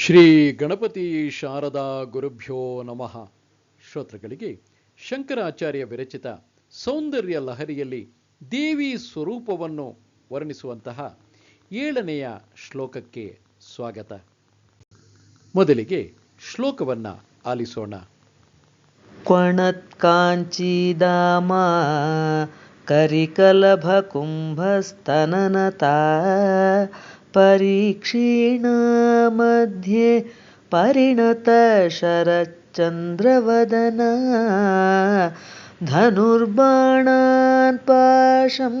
ಶ್ರೀ ಗಣಪತಿ ಶಾರದಾ ಗುರುಭ್ಯೋ ನಮಃ. ಶ್ರೋತೃಗಳಿಗೆ ಶಂಕರಾಚಾರ್ಯ ವಿರಚಿತ ಸೌಂದರ್ಯ ಲಹರಿಯಲ್ಲಿ ದೇವಿ ಸ್ವರೂಪವನ್ನು ವರ್ಣಿಸುವಂತಹ ಏಳನೆಯ ಶ್ಲೋಕಕ್ಕೆ ಸ್ವಾಗತ. ಮೊದಲಿಗೆ ಶ್ಲೋಕವನ್ನ ಆಲಿಸೋಣ. ಕ್ವಣತ್ಕಾಂಚಿದಾಮ ಕರಿಕಲಭ ಕುಂಭಸ್ತನನತಾ मध्ये परिणतशरच्चन्द्रवदना धनुर्बाणान् पाशं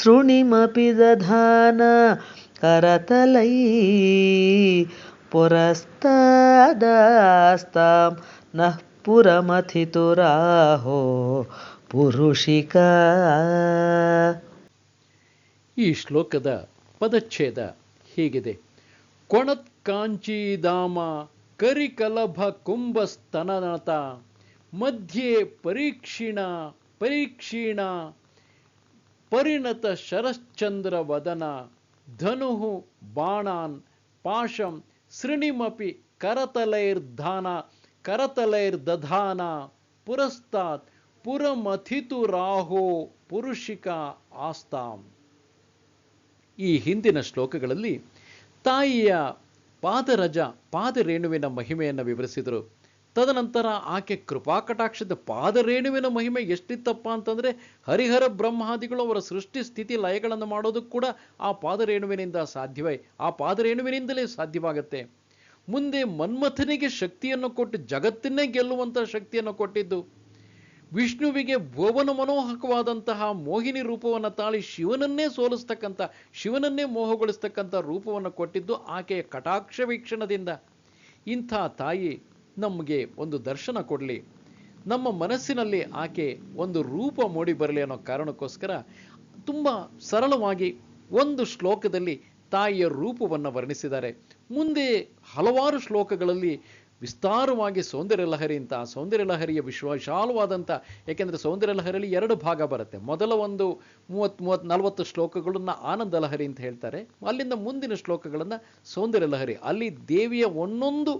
सृणिमपि दधान करतलै पुरस्तादास्तां नः पुरमथितुराहो पुरुषिका ಈ ಶ್ಲೋಕದ ಪದಚ್ಛೇದ ಹೀಗಿದೆ. ಕೊಣತ್ ಕಾಂಚೀದಾಮ ಕರಿಕಲಭ ಕುಂಭಸ್ತನನತ, ಮಧ್ಯೆ ಪರೀಕ್ಷಿಣ ಪರೀಕ್ಷೀಣ, ಪರಿಣತ ಶರಶ್ಚಂದ್ರ ವದನ ಧನು ಬಾಣಾನ್, ಪಾಶಂ ಸೃಣಿಮಪಿ ಕರತಲೈರ್ಧಾನ ಕರತಲೈರ್ದಧಾನ ಪುರಸ್ತಾತ್ ಪುರಮಥಿತು ರಾಹೋ ಪುರುಷಿಕ ಆಸ್ತಾಂ. ಈ ಹಿಂದಿನ ಶ್ಲೋಕಗಳಲ್ಲಿ ತಾಯಿಯ ಪಾದರಜ, ಪಾದರೇಣುವಿನ ಮಹಿಮೆಯನ್ನು ವಿವರಿಸಿದರು. ತದನಂತರ ಆಕೆ ಕೃಪಾಕಟಾಕ್ಷದ ಪಾದರೇಣುವಿನ ಮಹಿಮೆ ಎಷ್ಟಿತ್ತಪ್ಪ ಅಂತಂದ್ರೆ ಹರಿಹರ ಬ್ರಹ್ಮಾದಿಗಳು ಅವರ ಸೃಷ್ಟಿ ಸ್ಥಿತಿ ಲಯಗಳನ್ನು ಮಾಡೋದು ಕೂಡ ಆ ಪಾದರೇಣುವಿನಿಂದ ಸಾಧ್ಯವೇ. ಆ ಪಾದರೇಣುವಿನಿಂದಲೇ ಸಾಧ್ಯವಾಗತ್ತೆ. ಮುಂದೆ ಮನ್ಮಥನಿಗೆ ಶಕ್ತಿಯನ್ನು ಕೊಟ್ಟು ಜಗತ್ತನ್ನೇ ಗೆಲ್ಲುವಂಥ ಶಕ್ತಿಯನ್ನು ಕೊಟ್ಟಿದ್ದು. ವಿಷ್ಣುವಿಗೆ ಭುವನ ಮನೋಹಕವಾದಂತಹ ಮೋಹಿನಿ ರೂಪವನ್ನು ತಾಳಿ ಶಿವನನ್ನೇ ಸೋಲಿಸ್ತಕ್ಕಂಥ, ಶಿವನನ್ನೇ ಮೋಹಗೊಳಿಸ್ತಕ್ಕಂಥ ರೂಪವನ್ನು ಕೊಟ್ಟಿದ್ದು ಆಕೆಯ ಕಟಾಕ್ಷ ವೀಕ್ಷಣದಿಂದ. ಇಂಥ ತಾಯಿ ನಮಗೆ ಒಂದು ದರ್ಶನ ಕೊಡಲಿ. ನಮ್ಮ ಮನಸ್ಸಿನಲ್ಲಿ ಆಕೆ ಒಂದು ರೂಪ ಮೂಡಿ ಬರಲಿ ಅನ್ನೋ ಕಾರಣಕ್ಕೋಸ್ಕರ ತುಂಬ ಸರಳವಾಗಿ ಒಂದು ಶ್ಲೋಕದಲ್ಲಿ ತಾಯಿಯ ರೂಪವನ್ನು ವರ್ಣಿಸಿದ್ದಾರೆ. ಮುಂದೆ ಹಲವಾರು ಶ್ಲೋಕಗಳಲ್ಲಿ ವಿಸ್ತಾರವಾಗಿ ಸೌಂದರ್ಯ ಲಹರಿ ಅಂತ, ಸೌಂದರ್ಯ ಲಹರಿಯ ವಿಶ್ವ ವಿಶಾಲವಾದಂಥ ಯಾಕೆಂದರೆ ಸೌಂದರ್ಯ ಲಹರಿಯಲ್ಲಿ ಎರಡು ಭಾಗ ಬರುತ್ತೆ. ಮೊದಲ ಒಂದು ಮೂವತ್ತು ಮೂವತ್ತು ನಲವತ್ತು ಶ್ಲೋಕಗಳನ್ನು ಆನಂದ ಲಹರಿ ಅಂತ ಹೇಳ್ತಾರೆ. ಅಲ್ಲಿಂದ ಮುಂದಿನ ಶ್ಲೋಕಗಳನ್ನು ಸೌಂದರ್ಯ ಲಹರಿ. ಅಲ್ಲಿ ದೇವಿಯ ಒಂದೊಂದು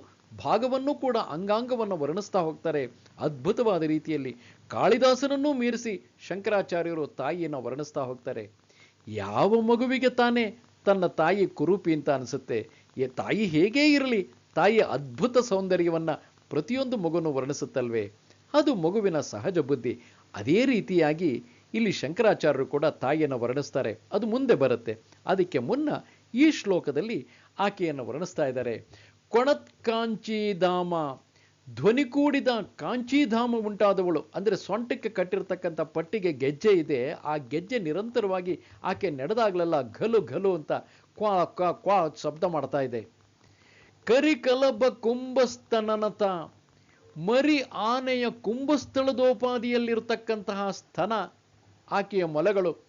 ಭಾಗವನ್ನು ಕೂಡ ಅಂಗಾಂಗವನ್ನು ವರ್ಣಿಸ್ತಾ ಹೋಗ್ತಾರೆ. ಅದ್ಭುತವಾದ ರೀತಿಯಲ್ಲಿ ಕಾಳಿದಾಸನನ್ನೂ ಮೀರಿಸಿ ಶಂಕರಾಚಾರ್ಯರು ತಾಯಿಯನ್ನು ವರ್ಣಿಸ್ತಾ ಹೋಗ್ತಾರೆ. ಯಾವ ಮಗುವಿಗೆ ತಾನೇ ತನ್ನ ತಾಯಿ ಕುರೂಪಿ ಅಂತ ಅನಿಸುತ್ತೆ? ತಾಯಿ ಹೇಗೇ ಇರಲಿ ತಾಯಿಯ ಅದ್ಭುತ ಸೌಂದರ್ಯವನ್ನ ಪ್ರತಿಯೊಂದು ಮಗುನು ವರ್ಣಿಸುತ್ತಲ್ವೇ? ಅದು ಮಗುವಿನ ಸಹಜ ಬುದ್ಧಿ. ಅದೇ ರೀತಿಯಾಗಿ ಇಲ್ಲಿ ಶಂಕರಾಚಾರ್ಯರು ಕೂಡ ತಾಯಿಯನ್ನು ವರ್ಣಿಸ್ತಾರೆ. ಅದು ಮುಂದೆ ಬರುತ್ತೆ. ಅದಕ್ಕೆ ಮುನ್ನ ಈ ಶ್ಲೋಕದಲ್ಲಿ ಆಕೆಯನ್ನು ವರ್ಣಿಸ್ತಾ ಇದ್ದಾರೆ. ಕೊಣತ್ ಕಾಂಚಿಧಾಮ. ಧ್ವನಿ ಕೂಡಿದ ಕಾಂಚಿಧಾಮ ಉಂಟಾದವಳು. ಅಂದರೆ ಸೊಂಟಕ್ಕೆ ಕಟ್ಟಿರ್ತಕ್ಕಂಥ ಪಟ್ಟಿಗೆ ಗೆಜ್ಜೆ ಇದೆ. ಆ ಗೆಜ್ಜೆ ನಿರಂತರವಾಗಿ ಆಕೆ ನಡೆದಾಗಲೆಲ್ಲ ಘಲು ಘಲು ಅಂತ ಕ್ವಾ ಕ್ವಾ ಕ್ವಾ ಶಬ್ದ ಮಾಡ್ತಾ ಇದೆ. ಕರಿಕಲಬ ಕುಂಭಸ್ತನನತ ಮರಿ ಆನೆಯ ಕುಂಭಸ್ಥಳದೋಪಾದಿಯಲ್ಲಿರತಕ್ಕಂತಹ ಸ್ತನ ಆಕೆಯ ಮೊಲೆಗಳು.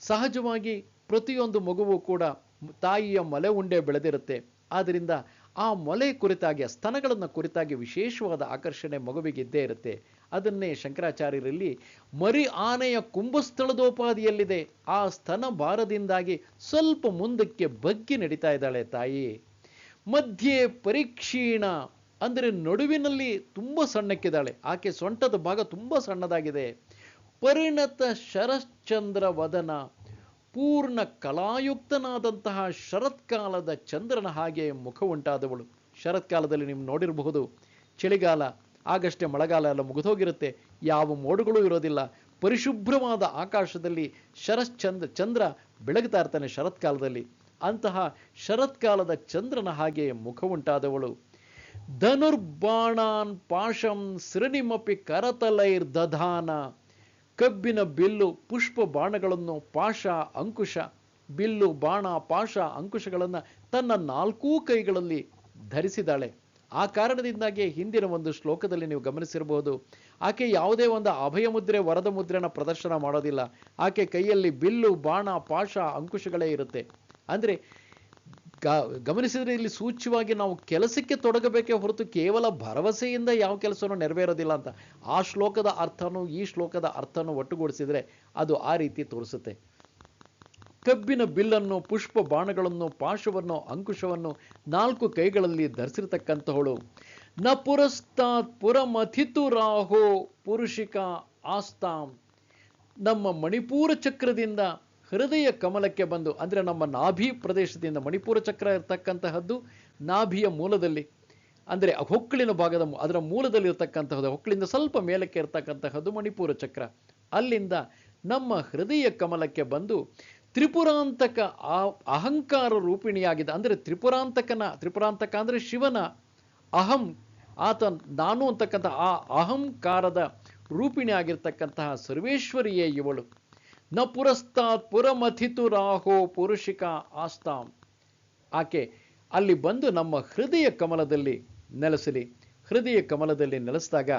ಸಹಜವಾಗಿ ಪ್ರತಿಯೊಂದು ಮಗುವು ಕೂಡ ತಾಯಿಯ ಮೊಲೆ ಉಂಡೆ ಬೆಳೆದಿರುತ್ತೆ. ಆದ್ದರಿಂದ ಆ ಮೊಲೆ ಕುರಿತಾಗಿ, ಆ ಸ್ತನಗಳನ್ನು ಕುರಿತಾಗಿ ವಿಶೇಷವಾದ ಆಕರ್ಷಣೆ ಮಗುವಿಗೆ ಇದ್ದೇ ಇರುತ್ತೆ. ಅದನ್ನೇ ಶಂಕರಾಚಾರ್ಯರಲ್ಲಿ ಮರಿ ಆನೆಯ ಕುಂಭಸ್ಥಳದೋಪಾದಿಯಲ್ಲಿದೆ. ಆ ಸ್ತನ ಭಾರದಿಂದಾಗಿ ಸ್ವಲ್ಪ ಮುಂದಕ್ಕೆ ಬಗ್ಗಿ ನಡೀತಾ ಇದ್ದಾಳೆ ತಾಯಿ. ಮಧ್ಯೆ ಪರೀಕ್ಷೀಣ ಅಂದರೆ ನಡುವಿನಲ್ಲಿ ತುಂಬ ಸಣ್ಣಕ್ಕಿದ್ದಾಳೆ. ಆಕೆ ಸೊಂಟದ ಭಾಗ ತುಂಬ ಸಣ್ಣದಾಗಿದೆ. ಪರಿಣತ ಶರಶ್ಚಂದ್ರ ವದನ, ಪೂರ್ಣ ಕಲಾಯುಕ್ತನಾದಂತಹ ಶರತ್ಕಾಲದ ಚಂದ್ರನ ಹಾಗೆ ಮುಖ ಉಂಟಾದವಳು. ಶರತ್ಕಾಲದಲ್ಲಿ ನೀವು ನೋಡಿರಬಹುದು, ಚಳಿಗಾಲ ಆಗಷ್ಟೇ ಮಳೆಗಾಲ ಎಲ್ಲ ಮುಗಿದೋಗಿರುತ್ತೆ. ಯಾವ ಮೋಡುಗಳೂ ಇರೋದಿಲ್ಲ. ಪರಿಶುಭ್ರವಾದ ಆಕಾಶದಲ್ಲಿ ಶರಶ್ಚಂದ್ರ, ಚಂದ್ರ ಬೆಳಗ್ತಾ ಇರ್ತಾನೆ ಶರತ್ಕಾಲದಲ್ಲಿ. ಅಂತಹ ಶರತ್ಕಾಲದ ಚಂದ್ರನ ಹಾಗೆ ಮುಖ ಉಂಟಾದವಳು ಧನುರ್ಬಾಣಾನ್ ಪಾಶಂ ಸೃಣಿಮಪಿ ಕರತಲೈರ್ ದಧಾನ. ಕಬ್ಬಿನ ಬಿಲ್ಲು ಪುಷ್ಪ ಬಾಣಗಳನ್ನು ಪಾಶ ಅಂಕುಶ. ಬಿಲ್ಲು, ಬಾಣ, ಪಾಶ ಅಂಕುಶಗಳನ್ನು ತನ್ನ ನಾಲ್ಕೂ ಕೈಗಳಲ್ಲಿ ಧರಿಸಿದಾಳೆ. ಆ ಕಾರಣದಿಂದಾಗಿ ಹಿಂದಿನ ಒಂದು ಶ್ಲೋಕದಲ್ಲಿ ನೀವು ಗಮನಿಸಿರಬಹುದು. ಆಕೆ ಯಾವುದೇ ಒಂದು ಅಭಯ ಮುದ್ರೆ, ವರದ ಮುದ್ರೆನ ಪ್ರದರ್ಶನ ಮಾಡೋದಿಲ್ಲ. ಆಕೆ ಕೈಯಲ್ಲಿ ಬಿಲ್ಲು, ಬಾಣ, ಪಾಶ ಅಂಕುಶಗಳೇ ಇರುತ್ತೆ. ಅಂದರೆ ಗಮನಿಸಿದರೆ ಇಲ್ಲಿ ಸೂಚ್ಯವಾಗಿ ನಾವು ಕೆಲಸಕ್ಕೆ ತೊಡಗಬೇಕೇ ಹೊರತು ಕೇವಲ ಭರವಸೆಯಿಂದ ಯಾವ ಕೆಲಸವೂ ನೆರವೇರೋದಿಲ್ಲ ಅಂತ. ಆ ಶ್ಲೋಕದ ಅರ್ಥನೂ ಈ ಶ್ಲೋಕದ ಅರ್ಥನೂ ಒಟ್ಟುಗೂಡಿಸಿದರೆ ಅದು ಆ ರೀತಿ ತೋರಿಸುತ್ತೆ. ಕಬ್ಬಿನ ಬಿಲ್ಲನ್ನು, ಪುಷ್ಪ ಬಾಣಗಳನ್ನು, ಪಾಶವನ್ನು, ಅಂಕುಶವನ್ನು ನಾಲ್ಕು ಕೈಗಳಲ್ಲಿ ಧರಿಸಿರ್ತಕ್ಕಂಥವಳು ನ ಪುರಸ್ತಾತ್ ಪುರಮಥಿತು ರಾಹೋ ಪುರುಷಿಕ ಆಸ್ತಾಂ. ನಮ್ಮ ಮಣಿಪೂರ ಚಕ್ರದಿಂದ ಹೃದಯ ಕಮಲಕ್ಕೆ ಬಂದು, ಅಂದರೆ ನಮ್ಮ ನಾಭಿ ಪ್ರದೇಶದಿಂದ ಮಣಿಪುರ ಚಕ್ರ ಇರತಕ್ಕಂತಹದ್ದು, ನಾಭಿಯ ಮೂಲದಲ್ಲಿ, ಅಂದರೆ ಹೊಕ್ಕಳಿನ ಭಾಗದ ಅದರ ಮೂಲದಲ್ಲಿ ಇರತಕ್ಕಂತಹದ್ದು ಹೊಕ್ಕಳಿಂದ ಸ್ವಲ್ಪ ಮೇಲಕ್ಕೆ ಇರತಕ್ಕಂತಹದ್ದು ಮಣಿಪುರ ಚಕ್ರ. ಅಲ್ಲಿಂದ ನಮ್ಮ ಹೃದಯ ಕಮಲಕ್ಕೆ ಬಂದು ತ್ರಿಪುರಾಂತಕ ಆ, ಅಹಂಕಾರ ರೂಪಿಣಿಯಾಗಿದೆ. ಅಂದರೆ ತ್ರಿಪುರಾಂತಕನ, ತ್ರಿಪುರಾಂತಕ ಅಂದರೆ ಶಿವನ ಅಹಂ, ಆತ ನಾನು ಅಂತಕ್ಕಂಥ ಆ ಅಹಂಕಾರದ ರೂಪಿಣಿ ಆಗಿರ್ತಕ್ಕಂತಹ ಸರ್ವೇಶ್ವರಿಯೇ ಇವಳು. ನ ಪುರಸ್ತಾತ್ ಪುರಮಥಿತು ರಾಹೋ ಪುರುಷಿಕ ಆಸ್ತಾಂ. ಆಕೆ ಅಲ್ಲಿ ಬಂದು ನಮ್ಮ ಹೃದಯ ಕಮಲದಲ್ಲಿ ನೆಲೆಸಲಿ. ಹೃದಯ ಕಮಲದಲ್ಲಿ ನೆಲೆಸಿದಾಗ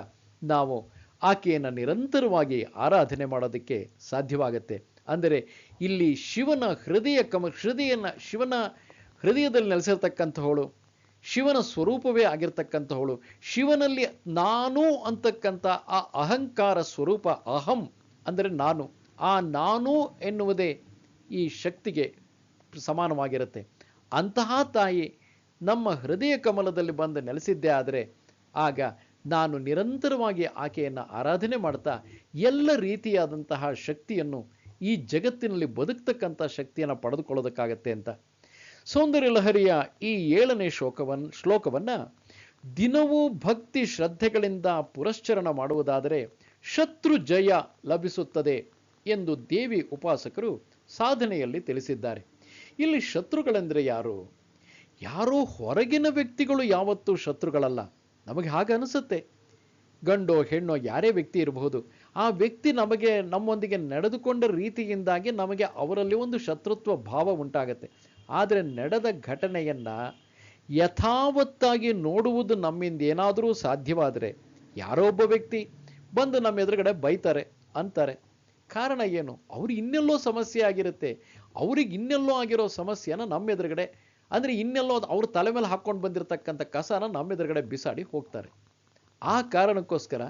ನಾವು ಆಕೆಯನ್ನು ನಿರಂತರವಾಗಿ ಆರಾಧನೆ ಮಾಡೋದಕ್ಕೆ ಸಾಧ್ಯವಾಗುತ್ತೆ. ಅಂದರೆ ಇಲ್ಲಿ ಶಿವನ ಹೃದಯ ಕಮ, ಹೃದಯನ, ಶಿವನ ಹೃದಯದಲ್ಲಿ ನೆಲೆಸಿರ್ತಕ್ಕಂಥವಳು ಶಿವನ ಸ್ವರೂಪವೇ ಆಗಿರ್ತಕ್ಕಂಥವಳು ಶಿವನಲ್ಲಿ ನಾನು ಅಂತಕ್ಕಂಥ ಆ ಅಹಂಕಾರ ಸ್ವರೂಪ ಅಹಂ ಅಂದರೆ ನಾನು. ಆ ನಾನು ಎನ್ನುವುದೇ ಈ ಶಕ್ತಿಗೆ ಸಮಾನವಾಗಿರುತ್ತೆ. ಅಂತಹ ತಾಯಿ ನಮ್ಮ ಹೃದಯ ಕಮಲದಲ್ಲಿ ಬಂದು ನೆಲೆಸಿದ್ದೇ ಆದರೆ ಆಗ ನಾನು ನಿರಂತರವಾಗಿ ಆಕೆಯನ್ನು ಆರಾಧನೆ ಮಾಡ್ತಾ ಎಲ್ಲ ರೀತಿಯಾದಂತಹ ಶಕ್ತಿಯನ್ನು ಈ ಜಗತ್ತಿನಲ್ಲಿ ಬದುಕ್ತಕ್ಕಂಥ ಶಕ್ತಿಯನ್ನು ಪಡೆದುಕೊಳ್ಳೋದಕ್ಕಾಗತ್ತೆ ಅಂತ. ಸೌಂದರ್ಯ ಲಹರಿಯ ಈ ಏಳನೇ ಶೋಕವನ್ ಶ್ಲೋಕವನ್ನು ದಿನವೂ ಭಕ್ತಿ ಶ್ರದ್ಧೆಗಳಿಂದ ಪುರಶ್ಚರಣ ಮಾಡುವುದಾದರೆ ಶತ್ರು ಜಯ ಲಭಿಸುತ್ತದೆ. ಎಂದು ದೇವಿ ಉಪಾಸಕರು ಸಾಧನೆಯಲ್ಲಿ ತಿಳಿಸಿದ್ದಾರೆ. ಇಲ್ಲಿ ಶತ್ರುಗಳೆಂದರೆ ಯಾರು? ಯಾರೋ ಹೊರಗಿನ ವ್ಯಕ್ತಿಗಳು ಯಾವತ್ತೂ ಶತ್ರುಗಳಲ್ಲ. ನಮಗೆ ಹಾಗೆ ಅನಿಸುತ್ತೆ. ಗಂಡೋ, ಹೆಣ್ಣೋ, ಯಾರೇ ವ್ಯಕ್ತಿ ಇರಬಹುದು, ಆ ವ್ಯಕ್ತಿ ನಮಗೆ, ನಮ್ಮೊಂದಿಗೆ ನಡೆದುಕೊಂಡ ರೀತಿಯಿಂದಾಗಿ ನಮಗೆ ಅವರಲ್ಲಿ ಒಂದು ಶತ್ರುತ್ವ ಭಾವ ಉಂಟಾಗತ್ತೆ. ಆದರೆ ನಡೆದ ಘಟನೆಯನ್ನ ಯಥಾವತ್ತಾಗಿ ನೋಡುವುದು ನಮ್ಮಿಂದ ಏನಾದರೂ ಸಾಧ್ಯವಾದರೆ, ಯಾರೋ ಒಬ್ಬ ವ್ಯಕ್ತಿ ಬಂದು ನಮ್ಮ ಎದುರುಗಡೆ ಬೈತಾರೆ, ಅಂತಾರೆ. ಕಾರಣ ಏನು? ಅವ್ರಿಗೆ ಇನ್ನೆಲ್ಲೋ ಸಮಸ್ಯೆ ಆಗಿರುತ್ತೆ. ಅವ್ರಿಗೆ ಇನ್ನೆಲ್ಲೋ ಆಗಿರೋ ಸಮಸ್ಯೆನ ನಮ್ಮ ಎದುರುಗಡೆ, ಅಂದರೆ ಇನ್ನೆಲ್ಲೋ ಅವ್ರ ತಲೆ ಮೇಲೆ ಹಾಕ್ಕೊಂಡು ಬಂದಿರತಕ್ಕಂಥ ಕಸನ ನಮ್ಮ ಎದುರುಗಡೆ ಬಿಸಾಡಿ ಹೋಗ್ತಾರೆ. ಆ ಕಾರಣಕ್ಕೋಸ್ಕರ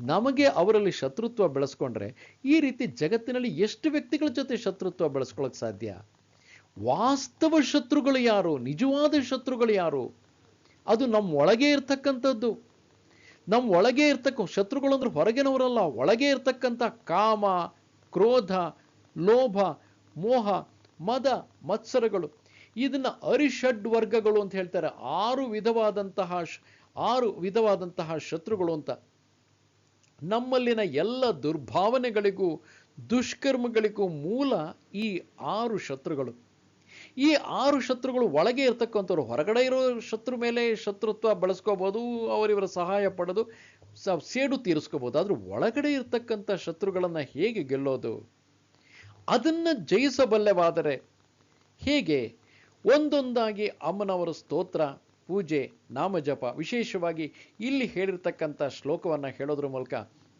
ನಮಗೆ ಅವರಲ್ಲಿ ಶತ್ರುತ್ವ ಬೆಳೆಸ್ಕೊಂಡ್ರೆ ಈ ರೀತಿ ಜಗತ್ತಿನಲ್ಲಿ ಎಷ್ಟು ವ್ಯಕ್ತಿಗಳ ಜೊತೆ ಶತ್ರುತ್ವ ಬೆಳೆಸ್ಕೊಳ್ಳೋಕೆ ಸಾಧ್ಯ? ವಾಸ್ತವ ಶತ್ರುಗಳು ಯಾರು? ನಿಜವಾದ ಶತ್ರುಗಳು ಯಾರು? ಅದು ನಮ್ಮ ಒಳಗೆ ಇರ್ತಕ್ಕಂಥದ್ದು. ನಮ್ಮ ಒಳಗೆ ಇರ್ತಕ್ಕ ಶತ್ರುಗಳು ಅಂದ್ರೆ ಹೊರಗಿನವರಲ್ಲ, ಒಳಗೆ ಇರ್ತಕ್ಕಂಥ ಕಾಮ ಕ್ರೋಧ, ಲೋಭ, ಮೋಹ, ಮದ, ಮತ್ಸರಗಳು. ಇದನ್ನ ಅರಿಷಡ್ ವರ್ಗಗಳು ಅಂತ ಹೇಳ್ತಾರೆ. ಆರು ವಿಧವಾದಂತಹ ಆರು ವಿಧವಾದಂತಹ ಶತ್ರುಗಳು ಅಂತ. ನಮ್ಮಲ್ಲಿನ ಎಲ್ಲ ದುರ್ಭಾವನೆಗಳಿಗೂ, ದುಷ್ಕರ್ಮಗಳಿಗೂ ಮೂಲ ಈ ಆರು ಶತ್ರುಗಳು. ಈ ಆರು ಶತ್ರುಗಳು ಒಳಗೆ ಇರ್ತಕ್ಕಂಥವ್ರು, ಹೊರಗಡೆ ಇರೋ ಶತ್ರು ಮೇಲೆ ಶತ್ರುತ್ವ ಬಳಸ್ಕೋಬೋದು ಅವರಿವರ ಸಹಾಯ ಪಡೆದು ಸೇಡು ತೀರಿಸ್ಕೋಬೋದು ಆದ್ರೆ ಒಳಗಡೆ ಇರ್ತಕ್ಕಂಥ ಶತ್ರುಗಳನ್ನ ಹೇಗೆ ಗೆಲ್ಲೋದು? ಅದನ್ನ ಜಯಿಸಬಲ್ಲೆವಾದರೆ ಹೇಗೆ? ಒಂದೊಂದಾಗಿ ಅಮ್ಮನವರ ಸ್ತೋತ್ರ, ಪೂಜೆ, ನಾಮಜಪ, ವಿಶೇಷವಾಗಿ ಇಲ್ಲಿ ಹೇಳಿರ್ತಕ್ಕಂಥ ಶ್ಲೋಕವನ್ನು ಹೇಳೋದ್ರ ಮೂಲಕ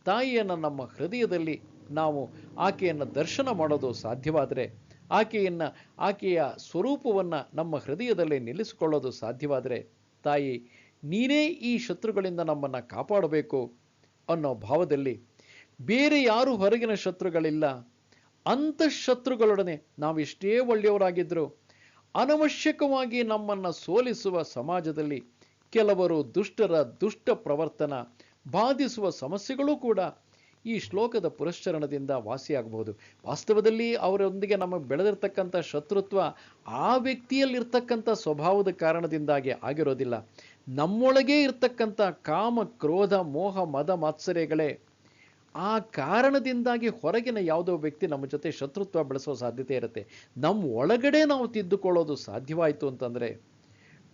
ತಾಯಿಯನ್ನು ನಮ್ಮ ಹೃದಯದಲ್ಲಿ ನಾವು ಆಕೆಯನ್ನು ದರ್ಶನ ಮಾಡೋದು ಸಾಧ್ಯವಾದರೆ ಆಕೆಯನ್ನು, ಆಕೆಯ ಸ್ವರೂಪವನ್ನು ನಮ್ಮ ಹೃದಯದಲ್ಲಿ ನಿಲ್ಲಿಸಿಕೊಳ್ಳೋದು ಸಾಧ್ಯವಾದರೆ ತಾಯಿ ನೀನೇ ಈ ಶತ್ರುಗಳಿಂದ ನಮ್ಮನ್ನು ಕಾಪಾಡಬೇಕು ಅನ್ನೋ ಭಾವದಲ್ಲಿ ಬೇರೆ ಯಾರು ಹೊರಗಿನ ಶತ್ರುಗಳಿಲ್ಲ. ಅಂತಃಶತ್ರುಗಳೊಡನೆ ನಾವೆಷ್ಟೇ ಒಳ್ಳೆಯವರಾಗಿದ್ದರೂ ಅನವಶ್ಯಕವಾಗಿ ನಮ್ಮನ್ನು ಸೋಲಿಸುವ ಸಮಾಜದಲ್ಲಿ ಕೆಲವರು ದುಷ್ಟರ ದುಷ್ಟ ಪ್ರವರ್ತನ ಬಾಧಿಸುವ ಸಮಸ್ಯೆಗಳು ಕೂಡ ಈ ಶ್ಲೋಕದ ಪುರಶ್ಚರಣದಿಂದ ವಾಸಿಯಾಗಬಹುದು. ವಾಸ್ತವದಲ್ಲಿ ಅವರೊಂದಿಗೆ ನಮಗೆ ಬೆಳೆದಿರ್ತಕ್ಕಂಥ ಶತ್ರುತ್ವ ಆ ವ್ಯಕ್ತಿಯಲ್ಲಿರ್ತಕ್ಕಂಥ ಸ್ವಭಾವದ ಕಾರಣದಿಂದಾಗಿ ಆಗಿರೋದಿಲ್ಲ. ನಮ್ಮೊಳಗೆ ಇರ್ತಕ್ಕಂಥ ಕಾಮ, ಕ್ರೋಧ, ಮೋಹ, ಮದ, ಮಾತ್ಸರ್ಯಗಳೇ ಆ ಕಾರಣದಿಂದಾಗಿ ಹೊರಗಿನ ಯಾವುದೋ ವ್ಯಕ್ತಿ ನಮ್ಮ ಜೊತೆ ಶತ್ರುತ್ವ ಬೆಳೆಸೋ ಸಾಧ್ಯತೆ ಇರುತ್ತೆ. ನಮ್ಮ ಒಳಗಡೆ ನಾವು ತಿದ್ದುಕೊಳ್ಳೋದು ಸಾಧ್ಯವಾಯಿತು ಅಂತಂದರೆ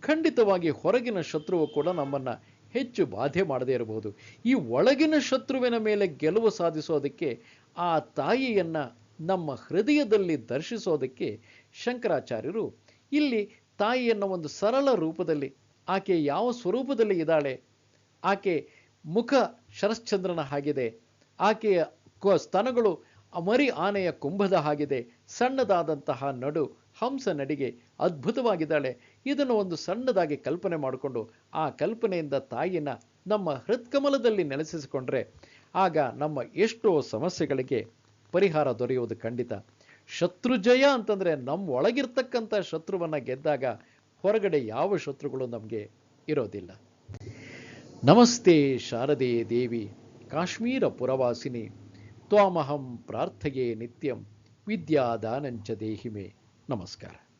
ಖಂಡಿತವಾಗಿ ಹೊರಗಿನ ಶತ್ರುವು ಕೂಡ ನಮ್ಮನ್ನು ಹೆಚ್ಚು ಬಾಧೆ ಮಾಡದೇ ಇರಬಹುದು. ಈ ಒಳಗಿನ ಶತ್ರುವಿನ ಮೇಲೆ ಗೆಲುವು ಸಾಧಿಸೋದಕ್ಕೆ ಆ ತಾಯಿಯನ್ನು ನಮ್ಮ ಹೃದಯದಲ್ಲಿ ದರ್ಶಿಸೋದಕ್ಕೆ ಶಂಕರಾಚಾರ್ಯರು ಇಲ್ಲಿ ತಾಯಿಯನ್ನು ಒಂದು ಸರಳ ರೂಪದಲ್ಲಿ ಆಕೆ ಯಾವ ಸ್ವರೂಪದಲ್ಲಿ ಇದ್ದಾಳೆ? ಆಕೆ ಮುಖ ಶರಶ್ಚಂದ್ರನ ಹಾಗಿದೆ. ಆಕೆಯ ಸ್ತನಗಳು ಅಮರಿ ಆನೆಯ ಕುಂಭದ ಹಾಗಿದೆ. ಸಣ್ಣದಾದಂತಹ ನಡು ಹಂಸ ನಡಿಗೆ ಅದ್ಭುತವಾಗಿದ್ದಾಳೆ. ಇದನ್ನು ಒಂದು ಸಣ್ಣದಾಗಿ ಕಲ್ಪನೆ ಮಾಡಿಕೊಂಡು ಆ ಕಲ್ಪನೆಯಿಂದ ತಾಯಿನ ನಮ್ಮ ಹೃತ್ಕಮಲದಲ್ಲಿ ನೆಲೆಸಿಸಿಕೊಂಡ್ರೆ ಆಗ ನಮ್ಮ ಎಷ್ಟೋ ಸಮಸ್ಯೆಗಳಿಗೆ ಪರಿಹಾರ ದೊರೆಯುವುದು ಖಂಡಿತ. ಶತ್ರುಜಯ ಅಂತಂದರೆ ನಮ್ಮ ಒಳಗಿರ್ತಕ್ಕಂಥ ಶತ್ರುವನ್ನು ಗೆದ್ದಾಗ ಹೊರಗಡೆ ಯಾವ ಶತ್ರುಗಳು ನಮಗೆ ಇರೋದಿಲ್ಲ. ನಮಸ್ತೆ ಶಾರದೆ ದೇವಿ, ಕಾಶ್ಮೀರ ಪುರವಾಸಿನಿ, ತ್ವಾಮಹಂ ಪ್ರಾರ್ಥೆಯೇ ನಿತ್ಯಂ, ವಿದ್ಯಾದಾನಂಚ ದೇಹಿಮೆ. ನಮಸ್ಕಾರ.